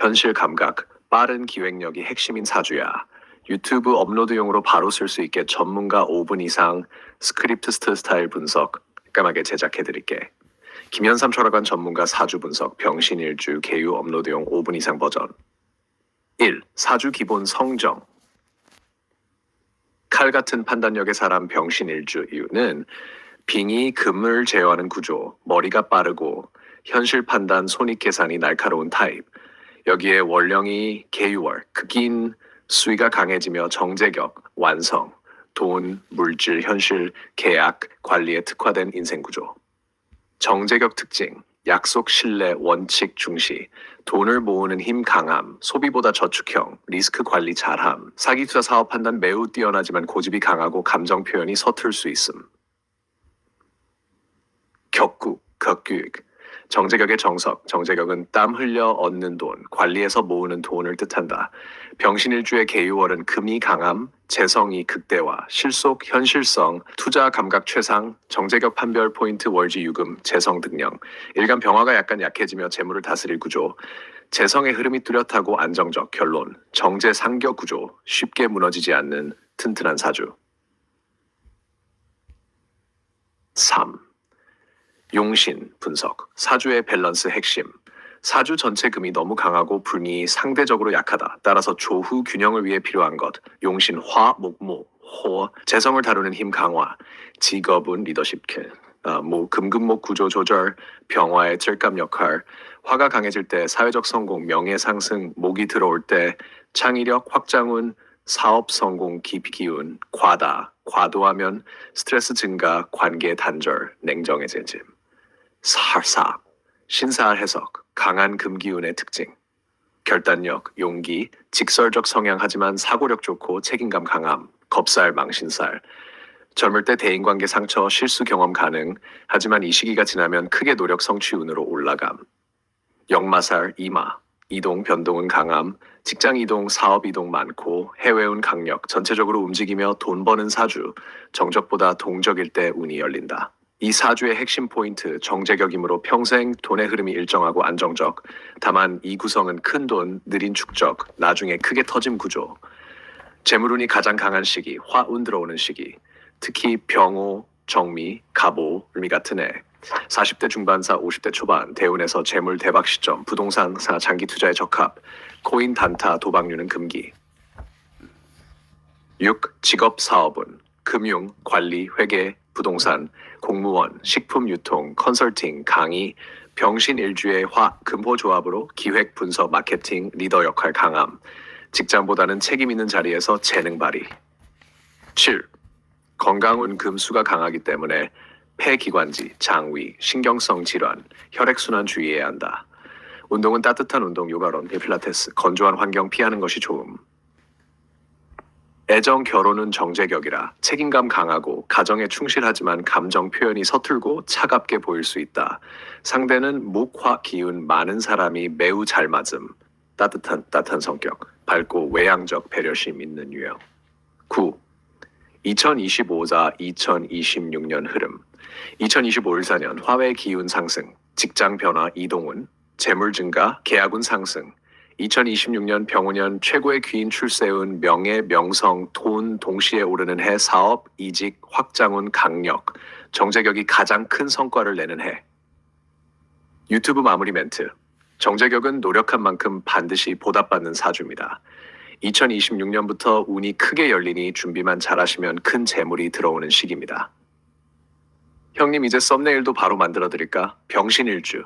현실 감각, 빠른 기획력이 핵심인 사주야. 유튜브 업로드용으로 바로 쓸 수 있게 전문가 5분 이상 스크립트 스- 스타일 분석 깔끔하게 제작해 드릴게. 김현삼 철학관 전문가 사주 분석 병신일주 개유 업로드용 5분 이상 버전. 1. 사주 기본 성정. 칼 같은 판단력의 사람 병신일주 이유는 빙이 금을 제어하는 구조, 머리가 빠르고 현실 판단, 손익 계산이 날카로운 타입. 여기에 월령이 개유월, 극인 수위가 강해지며 정제격, 완성, 돈, 물질, 현실, 계약, 관리에 특화된 인생 구조. 정제격 특징, 약속, 신뢰, 원칙 중시, 돈을 모으는 힘 강함, 소비보다 저축형, 리스크 관리 잘함, 사기 투자 사업 판단 매우 뛰어나지만 고집이 강하고 감정 표현이 서툴 수 있음. 격국, 격규익, 정제격의 정석, 정제격은 땀 흘려 얻는 돈, 관리해서 모으는 돈을 뜻한다. 병신일주의 개유월은 금이 강함, 재성이 극대화, 실속, 현실성, 투자 감각 최상, 정제격 판별 포인트 월지 유금, 재성 등령, 일간 병화가 약간 약해지며 재물을 다스릴 구조, 재성의 흐름이 뚜렷하고 안정적 결론, 정제 상격 구조, 쉽게 무너지지 않는 튼튼한 사주. 3. 용신 분석 사주의 밸런스 핵심. 사주 전체 금이 너무 강하고 분이 상대적으로 약하다. 따라서 조후 균형을 위해 필요한 것. 용신 화 목모 호. 재성을 다루는 힘 강화. 직업은 리더십 킬. 아, 모 금금목 구조 조절. 병화의 찔감 역할. 화가 강해질 때 사회적 성공 명예 상승 목이 들어올 때 창의력 확장운 사업 성공 깊이 기운 과다. 과도하면 스트레스 증가 관계 단절 냉정해짐 살사, 신사할 해석, 강한 금기운의 특징, 결단력, 용기, 직설적 성향 하지만 사고력 좋고 책임감 강함, 겁살, 망신살, 젊을 때 대인관계 상처, 실수 경험 가능, 하지만 이 시기가 지나면 크게 노력 성취운으로 올라감, 역마살, 이마, 이동, 변동은 강함, 직장 이동, 사업 이동 많고, 해외운 강력, 전체적으로 움직이며 돈 버는 사주, 정적보다 동적일 때 운이 열린다. 이 사주의 핵심 포인트 정제격이므로 평생 돈의 흐름이 일정하고 안정적. 다만 이 구성은 큰 돈, 느린 축적, 나중에 크게 터짐 구조. 재물운이 가장 강한 시기, 화운 들어오는 시기. 특히 병호, 정미, 갑오, 을미 같은 해. 40대 중반사 50대 초반 대운에서 재물 대박 시점, 부동산사 장기 투자에 적합, 코인 단타 도박류는 금기. 6. 직업 사업은 금융, 관리, 회계, 부동산, 공무원, 식품 유통, 컨설팅, 강의, 병신 일주의 화, 금호 조합으로 기획, 분석, 마케팅, 리더 역할 강함. 직장보다는 책임 있는 자리에서 재능 발휘. 7. 건강운 금수가 강하기 때문에 폐기관지, 장위, 신경성 질환, 혈액순환 주의해야 한다. 운동은 따뜻한 운동, 요가론, 필라테스, 건조한 환경 피하는 것이 좋음. 애정 결혼은 정제격이라 책임감 강하고 가정에 충실하지만 감정 표현이 서툴고 차갑게 보일 수 있다. 상대는 목화 기운 많은 사람이 매우 잘 맞음. 따뜻한 따뜻한 성격, 밝고 외향적 배려심 있는 유형. 9. 2025자 2026년 흐름. 2025일사년 화훼 기운 상승, 직장 변화 이동운, 재물 증가, 계약운 상승, 2026년 병우년 최고의 귀인 출세운 명예, 명성, 돈 동시에 오르는 해 사업, 이직, 확장운 강력, 정제격이 가장 큰 성과를 내는 해. 유튜브 마무리 멘트. 정제격은 노력한 만큼 반드시 보답받는 사주입니다. 2026년부터 운이 크게 열리니 준비만 잘하시면 큰 재물이 들어오는 시기입니다. 형님 이제 썸네일도 바로 만들어 드릴까? 병신일주.